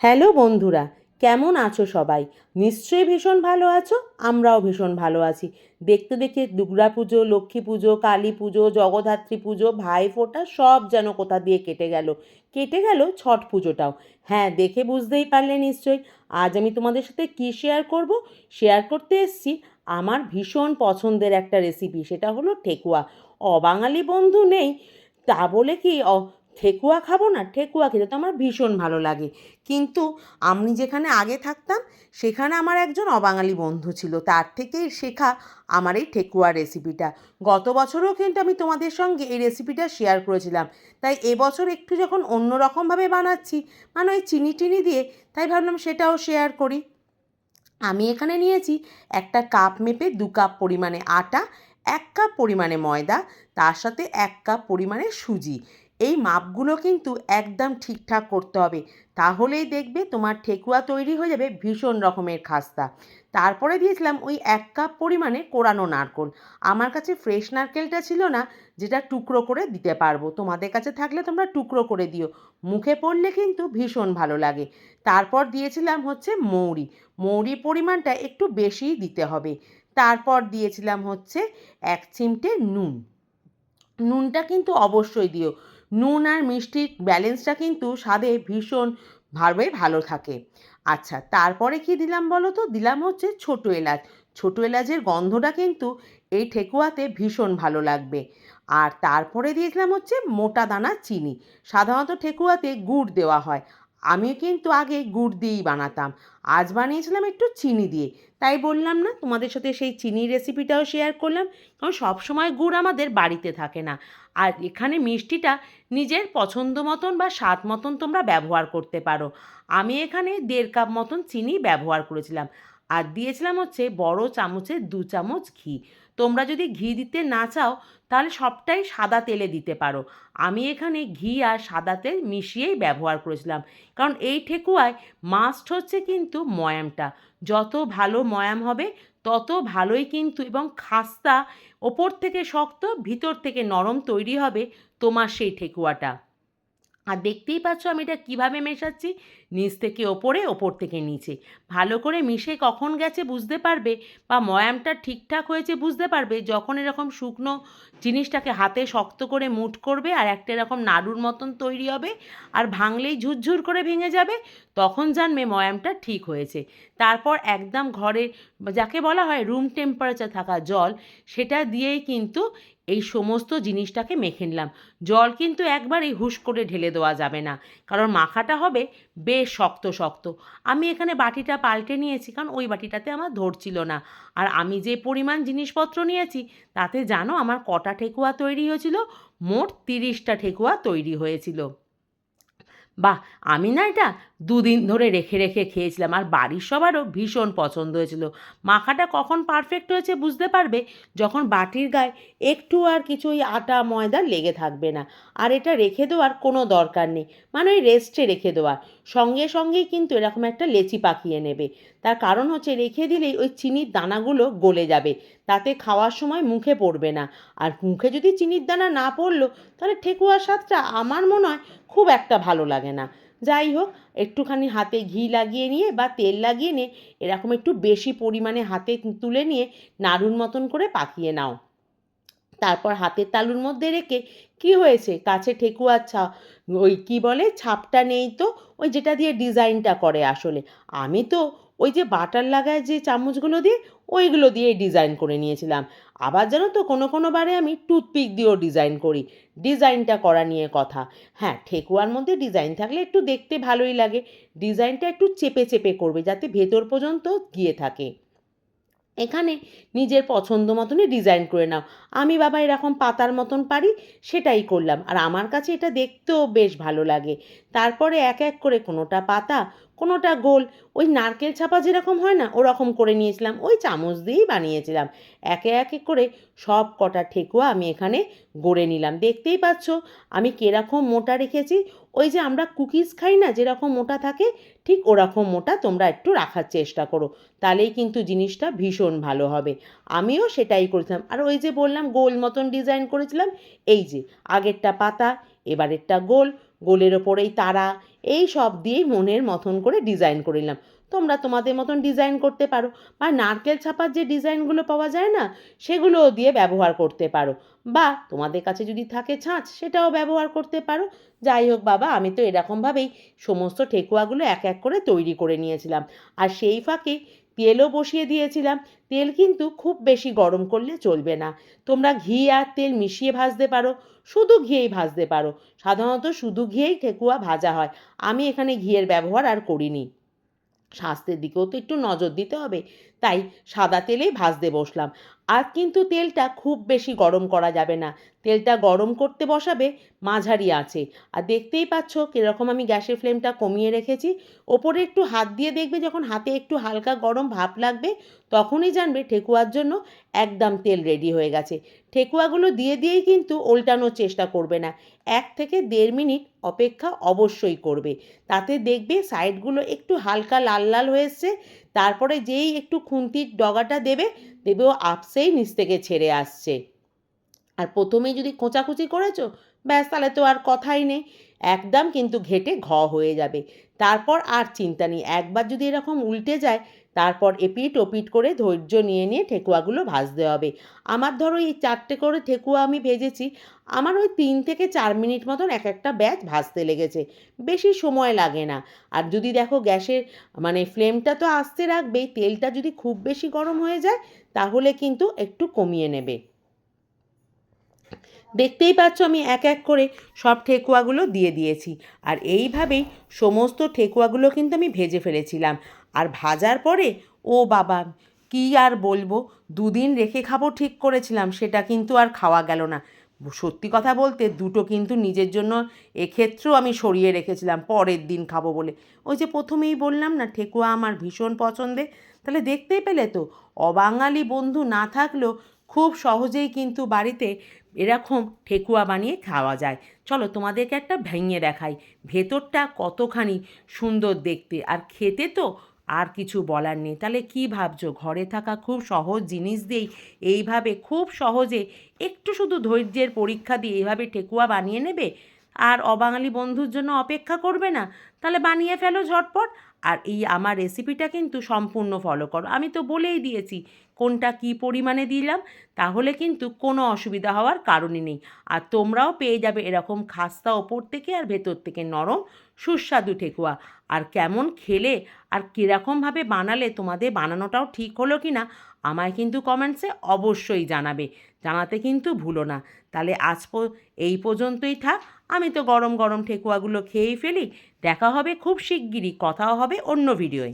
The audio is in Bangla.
হ্যালো বন্ধুরা, কেমন আছো সবাই? নিশ্চয়ই ভীষণ ভালো আছো, আমরাও ভীষণ ভালো আছি। দেখতে দেখতে দুর্গা পুজো, লক্ষ্মী পুজো, কালী পুজো, জগদ্ধাত্রী পুজো, ভাই ফোঁটা সব যেন কোথা দিয়ে কেটে গেল। কেটে গেল ছট পুজোটাও। হ্যাঁ দেখে বুঝতেই পারলে নিশ্চয়ই। আজ আমি তোমাদের সাথে কী শেয়ার করব? শেয়ার করতে এসছি আমার ভীষণ পছন্দের একটা রেসিপি সেটা হলো ঠেকুয়া। অবাঙালি বন্ধু নেই, তা বলে কি ঠেকুয়া খাব না, ঠেকুয়া খেতে তো আমার ভীষণ ভালো লাগে। কিন্তু আমি যেখানে আগে থাকতাম, সেখানে আমার একজন অবাঙালি বন্ধু ছিল। তার থেকেই শেখা আমার এই ঠেকুয়া রেসিপিটা গত বছরও কিন্তু আমি তোমাদের সঙ্গে এই রেসিপিটা শেয়ার করেছিলাম। তাই এবছর একটু যখন অন্য রকমভাবে বানাচ্ছি মানে ওই চিনি টিনি দিয়ে, তাই ভাবলাম সেটাও শেয়ার করি। আমি এখানে নিয়েছি একটা কাপ মেপে দু কাপ পরিমাণে আটা, এক কাপ পরিমাণে ময়দা, তার সাথে এক কাপ পরিমাণে সুজি। এই মাপগুলো কিন্তু একদম ঠিকঠাক করতে হবে। তাহলেই দেখবে তোমার ঠেকুয়া তৈরি হয়ে যাবে ভীষণ রকমের খাস্তা। তারপরে দিয়েছিলাম ওই এক কাপ পরিমাণে কোরানো নারকোল। আমার কাছে ফ্রেশ নারকেলটা ছিল না, যেটা টুকরো করে দিতে পারব। তোমাদের কাছে থাকলে তোমরা টুকরো করে দিও। মুখে পড়লে কিন্তু ভীষণ ভালো লাগে। তারপর দিয়েছিলাম হচ্ছে মৌরি। মৌরির পরিমাণটা একটু বেশিই দিতে হবে। তারপর দিয়েছিলাম হচ্ছে এক চিমটে নুন। নুনটা কিন্তু অবশ্যই দিও। নুন আর মিষ্টির ব্যালেন্সটা কিন্তু স্বাদে ভীষণ ভাবে ভালো থাকে। আচ্ছা তারপরে কি দিলাম বলো তো দিলাম হচ্ছে ছোটো এলাচ। ছোটো এলাচের গন্ধটা কিন্তু এই ঠেকুয়াতে ভীষণ ভালো লাগবে। আর তারপরে দিয়েছিলাম হচ্ছে মোটা দানা চিনি। সাধারণত ঠেকুয়াতে গুড় দেওয়া হয়। আমি কিন্তু আগে গুড় দিয়েই বানাতাম। আজ বানিয়েছিলাম একটু চিনি দিয়ে। তাই বললাম না, তোমাদের সাথে সেই চিনির রেসিপিটাও শেয়ার করলাম, কারণ সবসময় গুড় আমাদের বাড়িতে থাকে না। আর এখানে মিষ্টিটা নিজের পছন্দ মতন বা স্বাদ মতন তোমরা ব্যবহার করতে পারো। আমি এখানে দেড় কাপ মতন চিনি ব্যবহার করেছিলাম। আর দিয়েছিলাম হচ্ছে বড় চামচের দু চামচ ঘি। তোমরা যদি ঘি দিতে না চাও, তাহলে সবটাই সাদা তেলে দিতে পারো। আমি এখানে ঘি আর সাদা তেল মিশিয়েই ব্যবহার করেছিলাম। কারণ এই ঠেকুয়ায় মাস্ট হচ্ছে কিন্তু ময়ামটা। যত ভালো ময়াম হবে, তত ভালোই কিন্তু এবং খাস্তা ওপর থেকে শক্ত, ভিতর থেকে নরম তৈরি হবে তোমার সেই ঠেকুয়াটা। আর দেখতেই পাচ্ছ আমি এটা কীভাবে মেশাচ্ছি? নিচ থেকে ওপরে, ওপর থেকে নিচে। ভালো করে মিশে কখন গেছে বুঝতে পারবে বা ময়ামটা ঠিকঠাক হয়েছে বুঝতে পারবে যখন এরকম শুকনো জিনিসটাকে হাতে শক্ত করে মুঠ করবে আর একটা এরকম নাড়ুর মতন তৈরি হবে আর ভাঙলেই ঝুরঝুর করে ভেঙে যাবে, তখন জানবে ময়ামটা ঠিক হয়েছে। তারপর একদম ঘরে, যাকে বলা হয় রুম টেম্পারেচার থাকা জল, সেটা দিয়েই কিন্তু এই সমস্ত জিনিসটাকে মেখে নিলাম। জল কিন্তু একবার এই হুশ করে ঢেলে দেওয়া যাবে না। কারণ মাখাটা হবে বেশ শক্ত শক্ত। আমি এখানে বাটিটা পাল্টে নিয়েছি, কারণ ওই বাটিটাতে আমার ধরছিল না। আর আমি যে পরিমাণ জিনিসপত্র নিয়েছি, তাতে জানো আমার কটা ঠেকুয়া তৈরি হয়েছিল? মোট তিরিশটা ঠেকুয়া তৈরি হয়েছিল। বাহ, আমি না এটা দুদিন ধরে রেখে রেখে খেয়েছিলাম। আর বাড়ির সবারও ভীষণ পছন্দ হয়েছিল। মাখাটা কখন পারফেক্ট হয়েছে বুঝতে পারবে? যখন বাটির গায়ে একটু আর কিছু ওই আটা, ময়দা লেগে থাকবে না। আর এটা রেখে দেওয়ার কোনো দরকার নেই। মানে ওই রেস্টে রেখে দেওয়ার। সঙ্গে সঙ্গেই কিন্তু এরকম একটা লেচি পাকিয়ে নেবে। তার কারণ হচ্ছে রেখে দিলেই ওই চিনির দানাগুলো গলে যাবে। তাতে খাওয়ার সময় মুখে পড়বে না। আর মুখে যদি চিনির দানা না পড়ল, তাহলে ঠেকুয়ার স্বাদটা আমার মনে হয় খুব একটা ভালো লাগে না। যাই হোক, একটুখানি হাতে ঘি লাগিয়ে নিয়ে বা তেল লাগিয়ে নিয়ে এরকম একটু বেশি পরিমাণে হাতে তুলে নিয়ে নাড়ুর মতন করে পাকিয়ে নাও। তারপর হাতের তালুর মধ্যে রেখে কি হয়েছে? কাছে ঠেকুয়ার ছা, ওই কি বলে? ছাপটা নেই তো? ওই যেটা দিয়ে ডিজাইনটা করে আসলে। আমি তো ওই যে বাটার লাগায় যে চামচগুলো দিয়ে, ওইগুলো দিয়ে ডিজাইন করে নিয়েছিলাম। আবার জানো তো, কোনো কোনো বারে আমি টুথপিক দিয়েও ডিজাইন করি। ডিজাইনটা করা নিয়ে কথা। হ্যাঁ ঠেকুয়ার মধ্যে ডিজাইন থাকলে একটু দেখতে ভালোই লাগে। ডিজাইনটা একটু চেপে চেপে করবে, যাতে ভেতর পর্যন্ত গিয়ে থাকে। এখানে নিজের পছন্দ মতনই ডিজাইন করে নাও। আমি বাবা এরকম পাতার মতন পারি, সেটাই করলাম। আর আমার কাছে এটা দেখতেও বেশ ভালো লাগে। তারপরে এক এক করে কোনোটা পাতা কোনোটা গোল? ওই নারকেল ছাপা যেরকম হয় না, ওরকম করে নিয়েছিলাম। ওই চামচ দিয়েই বানিয়েছিলাম। একে একে করে সব কটা ঠেকুয়া আমি এখানে গড়ে নিলাম। দেখতেই পাচ্ছ, আমি কীরকম মোটা রেখেছি। ওই যে আমরা কুকিজ খাই না, যেরকম মোটা থাকে, ঠিক ওরকম মোটা তোমরা একটু রাখার চেষ্টা করো। তাহলেই কিন্তু জিনিসটা ভীষণ ভালো হবে। আমিও সেটাই করেছিলাম। আর ওই যে বললাম, গোল মতন ডিজাইন করেছিলাম, এই যে আগেরটা পাতা, এবারেরটা গোল গোলের ওপরেই তারা, এই সব দিয়েই মনের মতন করে ডিজাইন করে নিলাম। তোমরা তোমাদের মতন ডিজাইন করতে পারো। বা নারকেল ছাপার যে ডিজাইনগুলো পাওয়া যায় না, সেগুলোও দিয়ে ব্যবহার করতে পারো। বা তোমাদের কাছে যদি থাকে ছাঁচ, সেটাও ব্যবহার করতে পারো। যাই হোক বাবা, আমি তো এরকমভাবেই সমস্ত ঠেকুয়াগুলো এক এক করে তৈরি করে নিয়েছিলাম। আর সেই ফাঁকে তেলও বসিয়ে দিয়েছিলাম। তেল কিন্তু খুব বেশি গরম করলে চলবে না। তোমরা ঘি আর তেল মিশিয়ে ভাজতে পারো, শুধু ঘিয়েই ভাজতে পারো। সাধারণত শুধু ঘিয়েই ঠেকুয়া ভাজা হয়। আমি এখানে ঘিয়ের ব্যবহার আর করিনি। স্বাস্থ্যের দিকেও তো একটু নজর দিতে হবে। তাই সাদা তেলেই ভাজতে বসলাম। আর কিন্তু তেলটা খুব বেশি গরম করা যাবে না। তেলটা গরম করতে বসাবে, মাঝারি আছে। আর দেখতেই পাচ্ছ কীরকম আমি গ্যাসের ফ্লেমটা কমিয়ে রেখেছি। ওপরে একটু হাত দিয়ে দেখবে যখন হাতে একটু হালকা গরম ভাপ লাগবে, তখনই জানবে ঠেকুয়ার জন্য একদম তেল রেডি হয়ে গেছে। ঠেকুয়াগুলো দিয়ে দিয়েই কিন্তু ওল্টানোর চেষ্টা করবে না। এক থেকে দেড় মিনিট অপেক্ষা অবশ্যই করবে। তাতে দেখবে সাইডগুলো একটু হালকা লাল লাল হয়ে এসছে। তারপরে যেই একটু খুন্তির ডগাটা দেবে দেবে ও আপসেই নিচ থেকে ছেড়ে আসছে। আর প্রথমেই যদি খোঁচাখুচি করেছ, ব্যাস তাহলে তো আর কথাই নেই। একদম কিন্তু ঘেটে ঘ হয়ে যাবে। তারপর আর চিন্তা নেই। একবার যদি এরকম উল্টে যায় তারপর এপিট ওপিট করে ধৈর্য নিয়ে নিয়ে ঠেকুয়াগুলো ভাজতে হবে। আমার ধরো এই চারটে করে ঠেকুয়া আমি ভেজেছি, আমার ওই তিন থেকে চার মিনিট মতন এক একটা ব্যাচ ভাজতে লেগেছে। বেশি সময় লাগে না। আর যদি দেখো গ্যাসের মানে ফ্লেমটা তো আসতে রাখবেই, তেলটা যদি খুব বেশি গরম হয়ে যায়, তাহলে কিন্তু একটু কমিয়ে নেবে। দেখতেই পাচ্ছ আমি এক এক করে সব ঠেকুয়াগুলো দিয়ে দিয়েছি। আর এইভাবেই সমস্ত ঠেকুয়াগুলো কিন্তু আমি ভেজে ফেলেছিলাম। আর ভাজার পরে, ও বাবা, কি আর বলব? দুদিন রেখে খাব ঠিক করেছিলাম, সেটা কিন্তু আর খাওয়া গেল না। সত্যি কথা বলতে, দুটো কিন্তু নিজের জন্য এক্ষেত্রেও আমি সরিয়ে রেখেছিলাম, পরের দিন খাব বলে। ওই যে প্রথমেই বললাম না, ঠেকুয়া আমার ভীষণ পছন্দের তাহলে দেখতেই পেলে তো, অবাঙালি বন্ধু না থাকলেও খুব সহজেই কিন্তু বাড়িতে এরকম ঠেকুয়া বানিয়ে খাওয়া যায়। চলো তোমাদেরকে একটা ভেঙে দেখাই। ভেতরটা কতখানি সুন্দর দেখতে। আর খেতে তো আর কিছু বলার নেই। তাহলে কী ভাবছ? ঘরে থাকা খুব সহজ জিনিস দিয়েই এইভাবে খুব সহজে একটু শুধু ধৈর্যের পরীক্ষা দিয়ে এইভাবে ঠেকুয়া বানিয়ে নেবে? আর অবাঙালি বন্ধুর জন্য অপেক্ষা করবে না? তাহলে বানিয়ে ফেলো ঝটপট। আর এই আমার রেসিপিটা কিন্তু সম্পূর্ণ ফলো করো। আমি তো বলেই দিয়েছি কোনটা কী পরিমাণে দিলাম, তাহলে কিন্তু কোনো অসুবিধা হওয়ার কারণই নেই। আর তোমরাও পেয়ে যাবে এরকম খাস্তা ওপর থেকে আর ভেতর থেকে নরম সুস্বাদু ঠেকুয়া। আর কেমন খেলে আর কীরকমভাবে বানালে তোমাদের বানানোটাও ঠিক হলো কি না আমায় কিন্তু কমেন্টসে অবশ্যই জানাবে। জানাতে কিন্তু ভুলো না। তাহলে আজ এই পর্যন্তই থাক। আমি তো গরম গরম ঠেকুয়াগুলো খেয়েই ফেলি, দেখা হবে খুব শিগগিরই, কথাও হবে অন্য ভিডিওয়